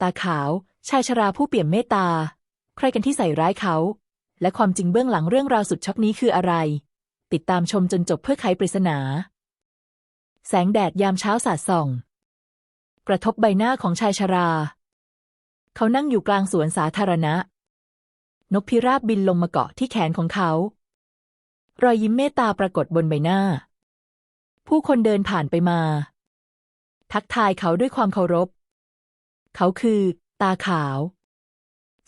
ตาขาว ชายชราผู้เปี่ยมเมตตา ใครกันที่ใส่ร้ายเขา และความจริงเบื้องหลังเรื่องราวสุดช็อกนี้คืออะไร ติดตามชมจนจบเพื่อไขปริศนา แสงแดดยามเช้าสาดส่อง กระทบใบหน้าของชายชรา เขานั่งอยู่กลางสวนสาธารณะ นกพิราบบินลงมาเกาะที่แขนของเขา รอยยิ้มเมตตาปรากฏบนใบหน้า ผู้คนเดินผ่านไปมา ทักทายเขาด้วยความเคารพ เขาคือ ตาขาว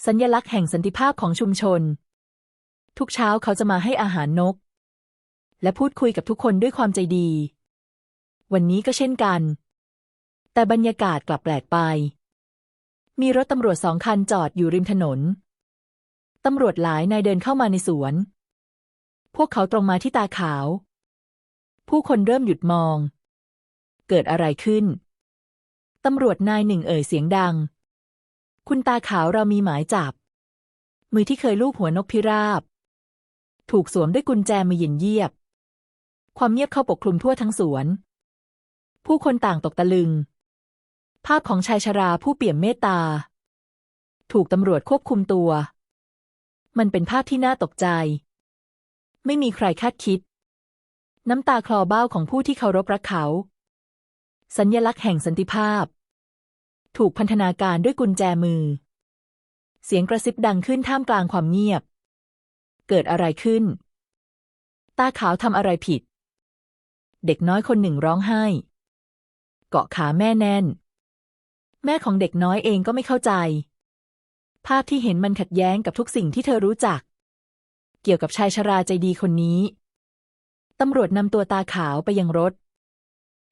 สัญลักษณ์แห่งสันติภาพของชุมชน ทุกเช้าเขาจะมาให้อาหารนก และพูดคุยกับทุกคนด้วยความใจดี วันนี้ก็เช่นกัน แต่บรรยากาศกลับแปลกไป มีรถตำรวจสองคันจอดอยู่ริมถนน ตำรวจหลายนายเดินเข้ามาในสวน พวกเขาตรงมาที่ตาขาว ผู้คนเริ่มหยุดมอง เกิดอะไรขึ้น ตำรวจนายหนึ่งเอ่ยเสียงดัง คุณตาขาวเรามีหมายจับ มือที่เคยลูบหัวนกพิราบ ถูกสวมด้วยกุญแจมือเย็นเยียบ ความเงียบเข้าปกคลุมทั่วทั้งสวน ผู้คนต่างตกตะลึง ภาพของชายชราผู้เปี่ยมเมตตา ถูกตำรวจควบคุมตัว มันเป็นภาพที่น่าตกใจ ไม่มีใครคาดคิด น้ำตาคลอเบ้าของผู้ที่เคารพรักเขา สัญญลักษณ์แห่งสันติภาพ ถูกพันธนาการด้วยกุญแจมือ เสียงกระซิบดังขึ้นท่ามกลางความเงียบ เกิดอะไรขึ้น ตาขาวทำอะไรผิด เด็กน้อยคนหนึ่งร้องไห้ เกาะขาแม่แน่น แม่ของเด็กน้อยเองก็ไม่เข้าใจ ภาพที่เห็นมันขัดแย้งกับทุกสิ่งที่เธอรู้จัก เกี่ยวกับชายชราใจดีคนนี้ตำรวจนำตัวตาขาวไปยังรถ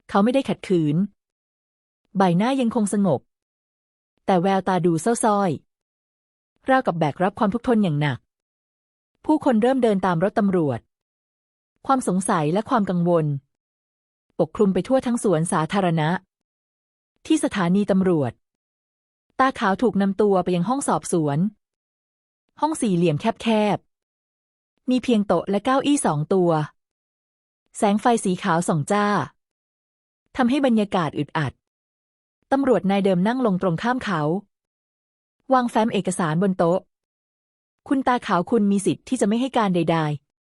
เขาไม่ได้ขัดขืน ใบหน้ายังคงสงบ แต่แววตาดูเศร้าส้อยราวกับแบกรับความทุกข์ทนอย่างหนัก ผู้คนเริ่มเดินตามรถตำรวจ ความสงสัยและความกังวล ปกคลุมไปทั่วทั้งสวนสาธารณะ ที่สถานีตำรวจ ตาขาวถูกนำตัวไปยังห้องสอบสวน ห้องสี่เหลี่ยมแคบๆ มีเพียงโต๊ะและเก้าอี้สองตัว แสงไฟสีขาวส่องจ้า ทำให้บรรยากาศอึดอัด ตำรวจนายเดิมนั่งลงตรงข้ามเขา วางแฟ้มเอกสารบนโต๊ะ คุณตาขาวคุณมีสิทธิ์ที่จะไม่ให้การใด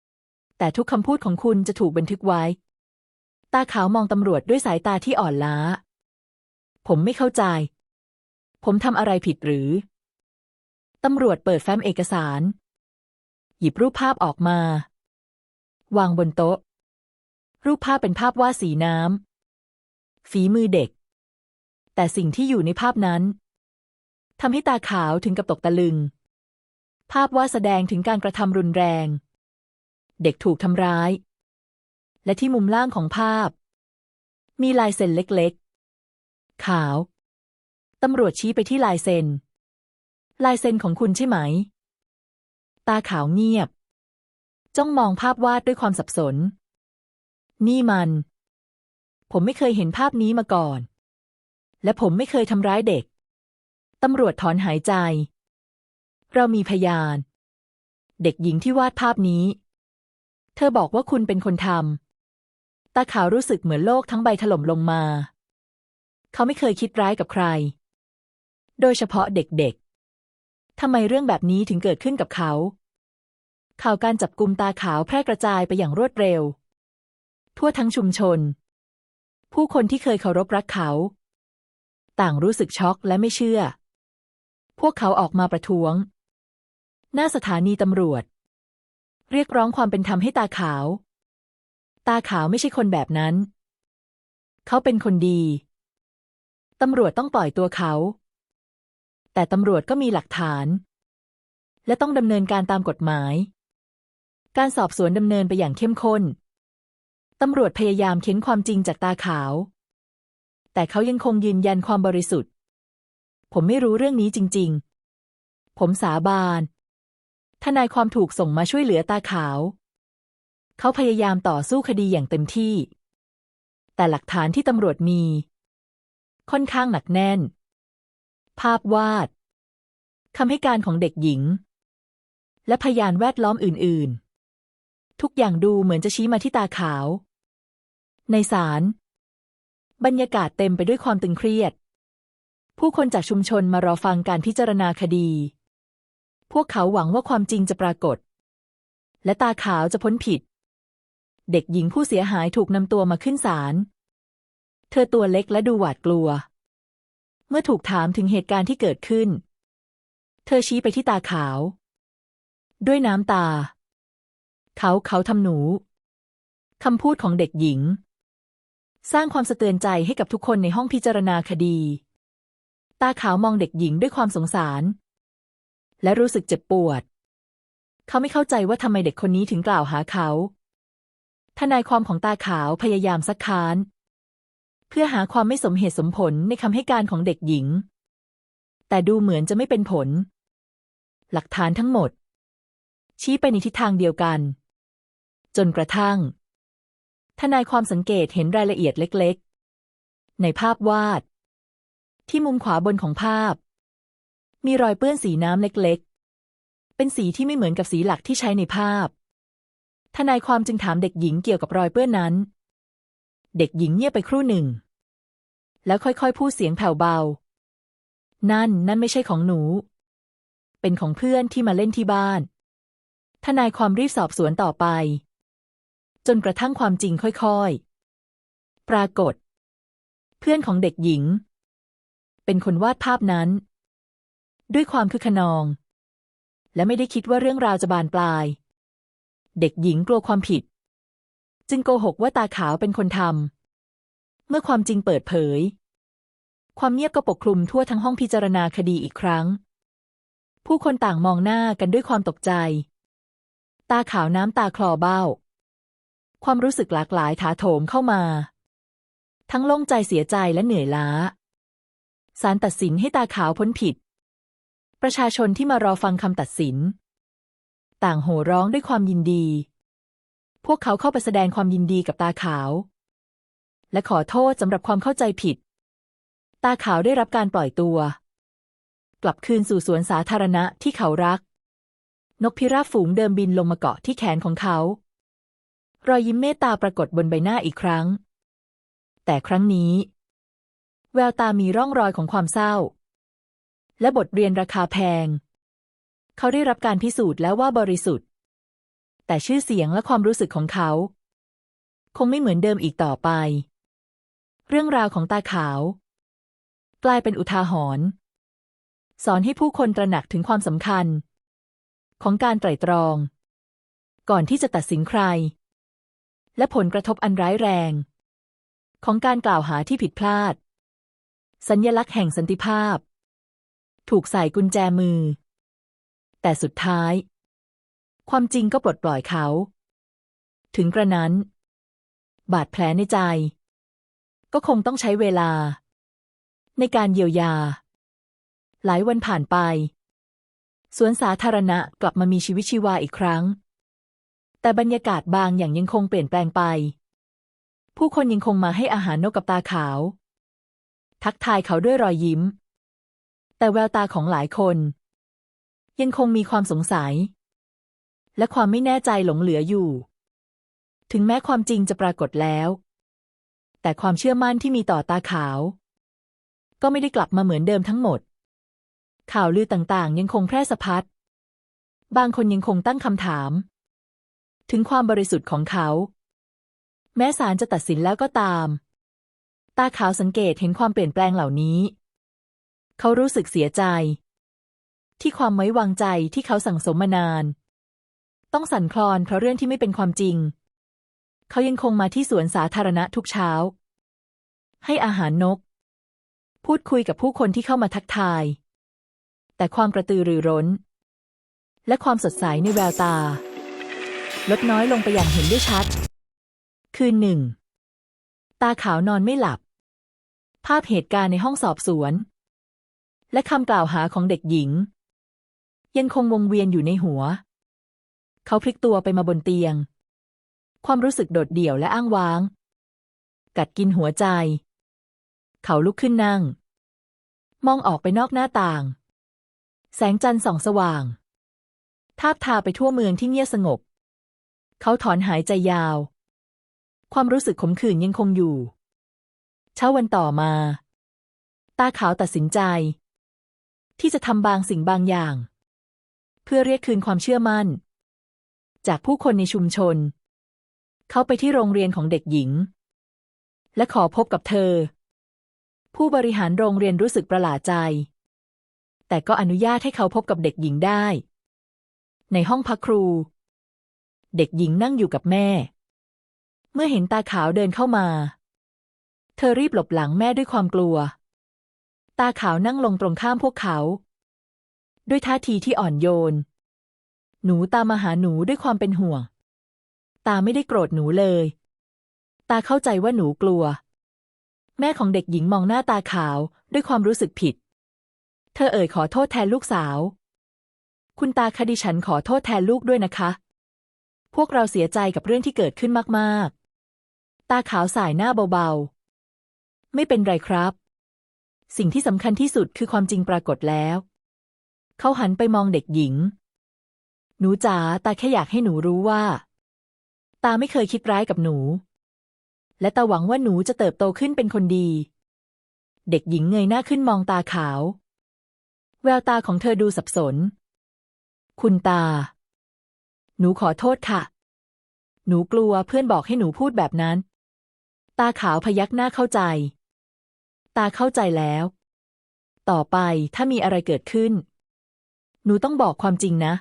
ๆ แต่ทุกคำพูดของคุณจะถูกบันทึกไว้ ตาขาวมองตำรวจด้วยสายตาที่อ่อนล้า ผมไม่เข้าใจ ผมทำอะไรผิดหรือ ตำรวจเปิดแฟ้มเอกสาร หยิบรูปภาพออกมา วางบนโต๊ะรูปภาพเป็นภาพวาดสีน้ำ ฝีมือเด็ก แต่สิ่งที่อยู่ในภาพนั้นทำให้ตาขาวถึงกับตกตะลึง ภาพวาดแสดงถึงการกระทำรุนแรง เด็กถูกทำร้าย และที่มุมล่างของภาพ มีลายเซ็นเล็กๆ ขาว ตำรวจชี้ไปที่ลายเซ็น ลายเซ็นของคุณใช่ไหม ตาขาวเงียบ จ้องมองภาพวาดด้วยความสับสน นี่มัน ผมไม่เคยเห็นภาพนี้มาก่อน และผมไม่เคยทำร้ายเด็ก ตำรวจถอนหายใจ เรามีพยาน เด็กหญิงที่วาดภาพนี้ เธอบอกว่าคุณเป็นคนทำตาขาวรู้สึกเหมือนโลกทั้งใบถล่มลงมา เขาไม่เคยคิดร้ายกับใคร โดยเฉพาะเด็กๆทำไมเรื่องแบบนี้ถึงเกิดขึ้นกับเขา ข่าวการจับกลุ่มตาขาวแพร่กระจายไปอย่างรวดเร็ว ทั่วทั้งชุมชน ผู้คนที่เคยเคารพรักเขา ต่างรู้สึกช็อกและไม่เชื่อ พวกเขาออกมาประท้วง หน้าสถานีตำรวจ เรียกร้องความเป็นธรรมให้ตาขาว ตาขาวไม่ใช่คนแบบนั้น เขาเป็นคนดี ตำรวจต้องปล่อยตัวเขา แต่ตำรวจก็มีหลักฐาน และต้องดำเนินการตามกฎหมาย การสอบสวนดำเนินไปอย่างเข้มข้น ตำรวจพยายามเค้นความจริงจากตาขาว แต่เขายังคงยืนยันความบริสุทธิ์ ผมไม่รู้เรื่องนี้จริง ๆ ผมสาบาน ทนายความถูกส่งมาช่วยเหลือตาขาว เขาพยายามต่อสู้คดีอย่างเต็มที่ แต่หลักฐานที่ตำรวจมี ค่อนข้างหนักแน่น ภาพวาดคำให้การของเด็กหญิง และพยานแวดล้อมอื่น ๆ ทุกอย่างดูเหมือนจะชี้มาที่ตาขาว ในศาลบรรยากาศเต็มไปด้วยความตึงเครียด ผู้คนจากชุมชนมารอฟังการพิจารณาคดี พวกเขาหวังว่าความจริงจะปรากฏ และตาขาวจะพ้นผิด เด็กหญิงผู้เสียหายถูกนำตัวมาขึ้นศาล เธอตัวเล็กและดูหวาดกลัว เมื่อถูกถามถึงเหตุการณ์ที่เกิดขึ้น เธอชี้ไปที่ตาขาว ด้วยน้ำตา เขาเขาทำหนูคำพูดของเด็กหญิง สร้างความสะเตือนใจให้กับทุกคนในห้องพิจารณาคดี ตาขาวมองเด็กหญิงด้วยความสงสาร และรู้สึกเจ็บปวด เขาไม่เข้าใจว่าทำไมเด็กคนนี้ถึงกล่าวหาเขา ทนายความของตาขาวพยายามซักค้าน เพื่อหาความไม่สมเหตุสมผลในคำให้การของเด็กหญิง แต่ดูเหมือนจะไม่เป็นผล หลักฐานทั้งหมด ชี้ไปในทิศทางเดียวกัน จนกระทั่ง ทนายความสังเกตเห็นรายละเอียดเล็กๆ ในภาพวาด ที่มุมขวาบนของภาพ มีรอยเปื้อนสีน้ำเล็กๆ เป็นสีที่ไม่เหมือนกับสีหลักที่ใช้ในภาพ ทนายความจึงถามเด็กหญิงเกี่ยวกับรอยเปื้อนนั้น เด็กหญิงเงียบไปครู่หนึ่ง แล้วค่อยๆ พูดเสียงแผ่วเบา นั่นนั่นไม่ใช่ของหนู เป็นของเพื่อนที่มาเล่นที่บ้าน ทนายความรีบสอบสวนต่อไป จนกระทั่งความจริงค่อยๆ ปรากฏ เพื่อนของเด็กหญิง เป็นคนวาดภาพนั้น ด้วยความคึกขนอง และไม่ได้คิดว่าเรื่องราวจะบานปลาย เด็กหญิงกลัวความผิด จึงโกหกว่าตาขาวเป็นคนทำเมื่อความจริงเปิดเผย ความเงียบก็ปกคลุมทั่วทั้งห้องพิจารณาคดีอีกครั้ง ผู้คนต่างมองหน้ากันด้วยความตกใจ ตาขาวน้ำตาคลอเบ้า ความรู้สึกหลากหลายถาโถมเข้ามา ทั้งโล่งใจเสียใจและเหนื่อยล้าศาลตัดสินให้ตาขาวพ้นผิด ประชาชนที่มารอฟังคำตัดสิน ต่างโห่ร้องด้วยความยินดี พวกเขาเข้าไปแสดงความยินดีกับตาขาว และขอโทษสำหรับความเข้าใจผิด ตาขาวได้รับการปล่อยตัว กลับคืนสู่สวนสาธารณะที่เขารัก นกพิราบฝูงเดิมบินลงมาเกาะที่แขนของเขา รอยยิ้มเมตตาปรากฏบนใบหน้าอีกครั้ง แต่ครั้งนี้ แววตามีร่องรอยของความเศร้า และบทเรียนราคาแพง เขาได้รับการพิสูจน์แล้วว่าบริสุทธิ์ แต่ชื่อเสียงและความรู้สึกของเขา คงไม่เหมือนเดิมอีกต่อไป เรื่องราวของตาขาว กลายเป็นอุทาหรณ์สอนให้ผู้คนตระหนักถึงความสำคัญ ของการไตร่ตรอง ก่อนที่จะตัดสินใคร และผลกระทบอันร้ายแรง ของการกล่าวหาที่ผิดพลาด สัญญลักษณ์แห่งสันติภาพ ถูกใส่กุญแจมือ แต่สุดท้าย ความจริงก็ปลดปล่อยเขา ถึงกระนั้น บาดแผลในใจ ก็คงต้องใช้เวลา ในการเยียวยา หลายวันผ่านไปสวนสาธารณะกลับมามีชีวิตชีวาอีกครั้ง แต่บรรยากาศบางอย่างยังคงเปลี่ยนแปลงไป ผู้คนยังคงมาให้อาหารนกกับตาขาว ทักทายเขาด้วยรอยยิ้ม แต่แววตาของหลายคน ยังคงมีความสงสัย และความไม่แน่ใจหลงเหลืออยู่ ถึงแม้ความจริงจะปรากฏแล้ว แต่ความเชื่อมั่นที่มีต่อตาขาว ก็ไม่ได้กลับมาเหมือนเดิมทั้งหมด ข่าวลือต่างๆ ยังคงแพร่สะพัดบางคนยังคงตั้งคำถาม ถึงความบริสุทธิ์ของเขา แม้ศาลจะตัดสินแล้วก็ตาม ตาขาวสังเกตเห็นความเปลี่ยนแปลงเหล่านี้ เขารู้สึกเสียใจ ที่ความไว้วางใจที่เขาสั่งสมมานาน ต้องสั่นคลอนเพราะเรื่องที่ไม่เป็นความจริง เขายังคงมาที่สวนสาธารณะทุกเช้า ให้อาหารนก พูดคุยกับผู้คนที่เข้ามาทักทาย แต่ความกระตือรือร้น และความสดใสในแววตา ลดน้อยลงไปอย่างเห็นได้ชัด คืนหนึ่ง ตาขาวนอนไม่หลับ ภาพเหตุการณ์ในห้องสอบสวน และคำกล่าวหาของเด็กหญิง ยังคงวงเวียนอยู่ในหัว เขาพลิกตัวไปมาบนเตียง ความรู้สึกโดดเดี่ยวและอ้างว้าง กัดกินหัวใจ เขาลุกขึ้นนั่ง มองออกไปนอกหน้าต่าง แสงจันทร์ส่องสว่างทาบทาไปทั่วเมืองที่เงียบสงบ เขาถอนหายใจยาว ความรู้สึกขมขื่นยังคงอยู่ เช้าวันต่อมา ตาขาวตัดสินใจ ที่จะทำบางสิ่งบางอย่าง เพื่อเรียกคืนความเชื่อมั่น จากผู้คนในชุมชน เขาไปที่โรงเรียนของเด็กหญิง และขอพบกับเธอ ผู้บริหารโรงเรียนรู้สึกประหลาดใจ แต่ก็อนุญาตให้เขาพบกับเด็กหญิงได้ ในห้องพักครู เด็กหญิงนั่งอยู่กับแม่ เมื่อเห็นตาขาวเดินเข้ามา เธอรีบหลบหลังแม่ด้วยความกลัว ตาขาวนั่งลงตรงข้ามพวกเขา ด้วยท่าทีที่อ่อนโยน หนูตามมาหาหนูด้วยความเป็นห่วง ตาไม่ได้โกรธหนูเลย ตาเข้าใจว่าหนูกลัว แม่ของเด็กหญิงมองหน้าตาขาวด้วยความรู้สึกผิด เธอเอ่ยขอโทษแทนลูกสาว คุณตาคดิฉันขอโทษแทนลูกด้วยนะคะ พวกเราเสียใจกับเรื่องที่เกิดขึ้นมากๆ ตาขาวสายหน้าเบาๆ ไม่เป็นไรครับ สิ่งที่สำคัญที่สุดคือความจริงปรากฏแล้ว เขาหันไปมองเด็กหญิง หนูจ๋าตาแค่อยากให้หนูรู้ว่า ตาไม่เคยคิดร้ายกับหนู และตาหวังว่าหนูจะเติบโตขึ้นเป็นคนดี เด็กหญิงเงยหน้าขึ้นมองตาขาว แววตาของเธอดูสับสน คุณตา หนูขอโทษค่ะ หนูกลัวเพื่อนบอกให้หนูพูดแบบนั้น ตาขาวพยักหน้าเข้าใจ ตาเข้าใจแล้ว ต่อไปถ้ามีอะไรเกิดขึ้น หนูต้องบอกความจริงนะ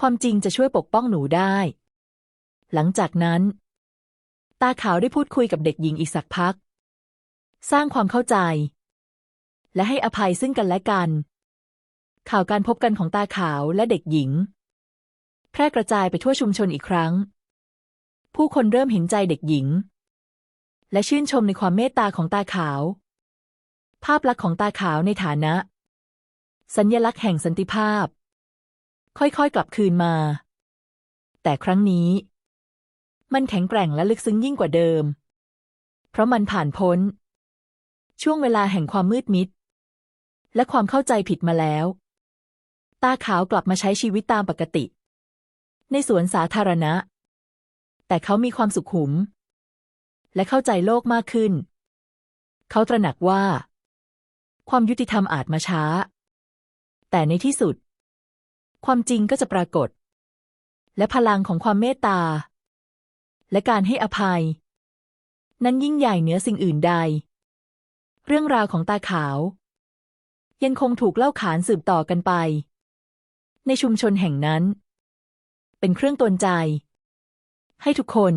ความจริงจะช่วยปกป้องหนูได้ หลังจากนั้น ตาขาวได้พูดคุยกับเด็กหญิงอีกสักพัก สร้างความเข้าใจ และให้อภัยซึ่งกันและกัน ข่าวการพบกันของตาขาวและเด็กหญิง แพร่กระจายไปทั่วชุมชนอีกครั้ง ผู้คนเริ่มเห็นใจเด็กหญิง และชื่นชมในความเมตตาของตาขาว ภาพลักษณ์ของตาขาวในฐานะ สัญญลักษณ์แห่งสันติภาพ ค่อยๆ กลับคืนมา แต่ครั้งนี้ มันแข็งแกร่งและลึกซึ้งยิ่งกว่าเดิม เพราะมันผ่านพ้น ช่วงเวลาแห่งความมืดมิด และความเข้าใจผิดมาแล้ว ตาขาวกลับมาใช้ชีวิตตามปกติ ในสวนสาธารณะ แต่เขามีความสุขหุม และเข้าใจโลกมากขึ้น เขาตระหนักว่า ความยุติธรรมอาจมาช้า แต่ในที่สุด ความจริงก็จะปรากฏ และพลังของความเมตตา และการให้อภัย นั้นยิ่งใหญ่เหนือสิ่งอื่นใด เรื่องราวของตาขาว ยังคงถูกเล่าขานสืบต่อกันไป ในชุมชนแห่งนั้น เป็นเครื่องตนใจ ให้ทุกคน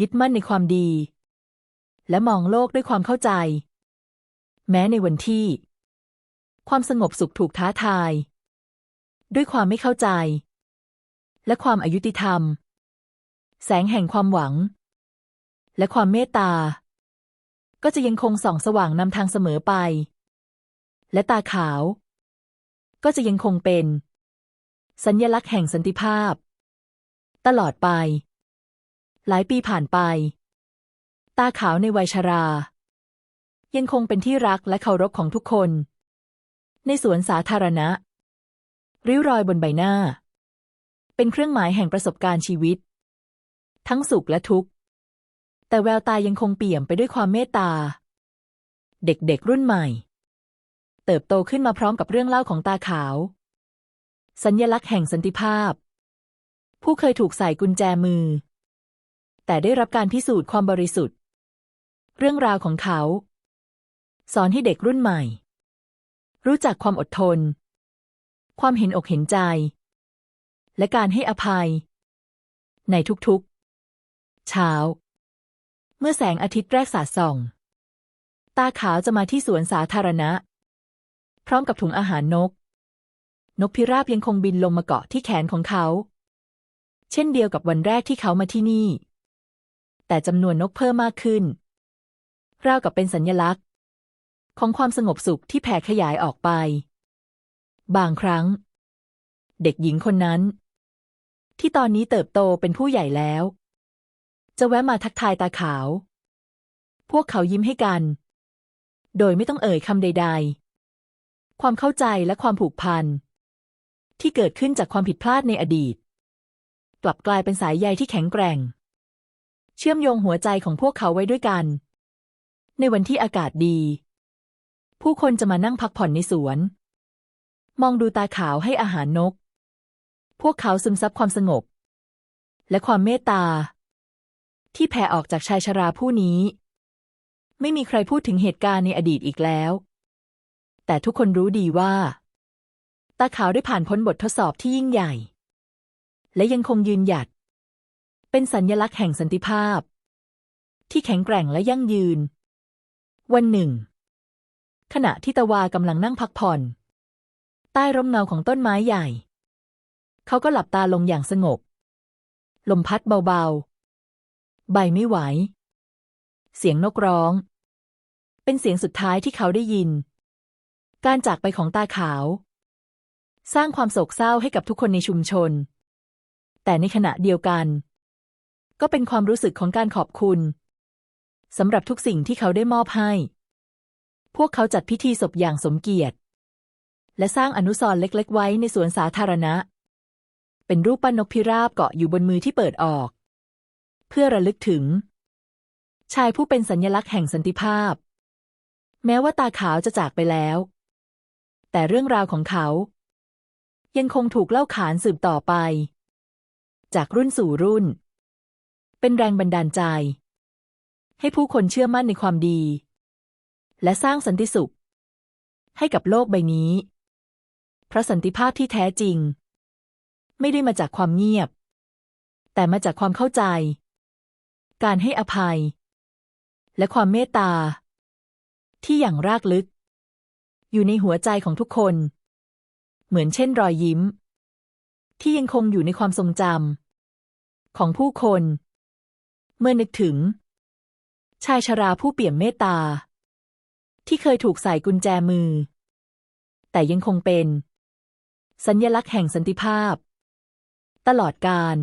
ยึดมั่นในความดี และมองโลกด้วยความเข้าใจ แม้ในวันที่ ความสงบสุขถูกท้าทาย ด้วยความไม่เข้าใจ และความอายุติธรรม แสงแห่งความหวัง และความเมตตา ก็จะยังคงส่องสว่างนำทางเสมอไป และตาขาว ก็จะยังคงเป็น สัญญลักษณ์แห่งสันติภาพ ตลอดไป หลายปีผ่านไป ตาขาวในวัยชรา ยังคงเป็นที่รักและเคารพของทุกคน ในสวนสาธารณะ ริ้วรอยบนใบหน้า เป็นเครื่องหมายแห่งประสบการณ์ชีวิต ทั้งสุขและทุกข์ แต่แววตายังคงเปี่ยมไปด้วยความเมตตา เด็กๆรุ่นใหม่ เติบโตขึ้นมาพร้อมกับเรื่องเล่าของตาขาว สัญญลักษณ์แห่งสันติภาพ ผู้เคยถูกใส่กุญแจมือ แต่ได้รับการพิสูจน์ความบริสุทธิ์ เรื่องราวของเขา สอนให้เด็กรุ่นใหม่ รู้จักความอดทน ความเห็นอกเห็นใจ และการให้อภัย ในทุกๆ เช้า เมื่อแสงอาทิตย์แรกสาดส่อง ตาขาวจะมาที่สวนสาธารณะ พร้อมกับถุงอาหารนก นกพิราบยังคงบินลงมาเกาะที่แขนของเขา เช่นเดียวกับวันแรกที่เขามาที่นี่ แต่จำนวนนกเพิ่มมากขึ้น ราวกับเป็นสัญญลักษณ์ ของความสงบสุขที่แผ่ขยายออกไป บางครั้ง เด็กหญิงคนนั้น ที่ตอนนี้เติบโตเป็นผู้ใหญ่แล้ว จะแวะมาทักทายตาขาว พวกเขายิ้มให้กัน โดยไม่ต้องเอ่ยคำใด ๆ ความเข้าใจและความผูกพัน ที่เกิดขึ้นจากความผิดพลาดในอดีต กลับกลายเป็นสายใยที่แข็งแกร่ง เชื่อมโยงหัวใจของพวกเขาไว้ด้วยกัน ในวันที่อากาศดี ผู้คนจะมานั่งพักผ่อนในสวน มองดูตาขาวให้อาหารนก พวกเขาซึมซับความสงบ และความเมตตา ที่แผ่ออกจากชายชราผู้นี้ ไม่มีใครพูดถึงเหตุการณ์ในอดีตอีกแล้ว แต่ทุกคนรู้ดีว่า ตาขาวได้ผ่านพ้นบททดสอบที่ยิ่งใหญ่ และยังคงยืนหยัด เป็นสัญญลักษณ์แห่งสันติภาพ ที่แข็งแกร่งและยั่งยืน วันหนึ่ง ขณะที่ตะวากำลังนั่งพักผ่อน ใต้ร่มเงาของต้นไม้ใหญ่ เขาก็หลับตาลงอย่างสงบ ลมพัดเบาๆ ใบไม่ไหว เสียงนกร้อง เป็นเสียงสุดท้ายที่เขาได้ยิน การจากไปของตาขาว สร้างความโศกเศร้าให้กับทุกคนในชุมชน แต่ในขณะเดียวกัน ก็เป็นความรู้สึกของการขอบคุณสำหรับทุกสิ่งที่เขาได้มอบให้ พวกเขาจัดพิธีศพอย่างสมเกียรติ และสร้างอนุสรณ์เล็ก ๆ ไว้ในสวนสาธารณะ เป็นรูปปั้นนกพิราบเกาะอยู่บนมือที่เปิดออก เพื่อระลึกถึง ชายผู้เป็นสัญลักษณ์แห่งสันติภาพ แม้ว่าตาขาวจะจากไปแล้ว แต่เรื่องราวของเขา ยังคงถูกเล่าขานสืบต่อไป จากรุ่นสู่รุ่น เป็นแรงบันดาลใจ ให้ผู้คนเชื่อมั่นในความดี และสร้างสันติสุข ให้กับโลกใบนี้ พระสันติภาพที่แท้จริง ไม่ได้มาจากความเงียบ แต่มาจากความเข้าใจ การให้อภัย และความเมตตา ที่อย่างรากลึก อยู่ในหัวใจของทุกคน เหมือนเช่นรอยยิ้ม ที่ยังคงอยู่ในความทรงจำของผู้คน เมื่อนึกถึง ชายชราผู้เปี่ยมเมตตา ที่เคยถูกใส่กุญแจมือ แต่ยังคงเป็น สัญญลักษณ์แห่งสันติภาพ ตลอดกาล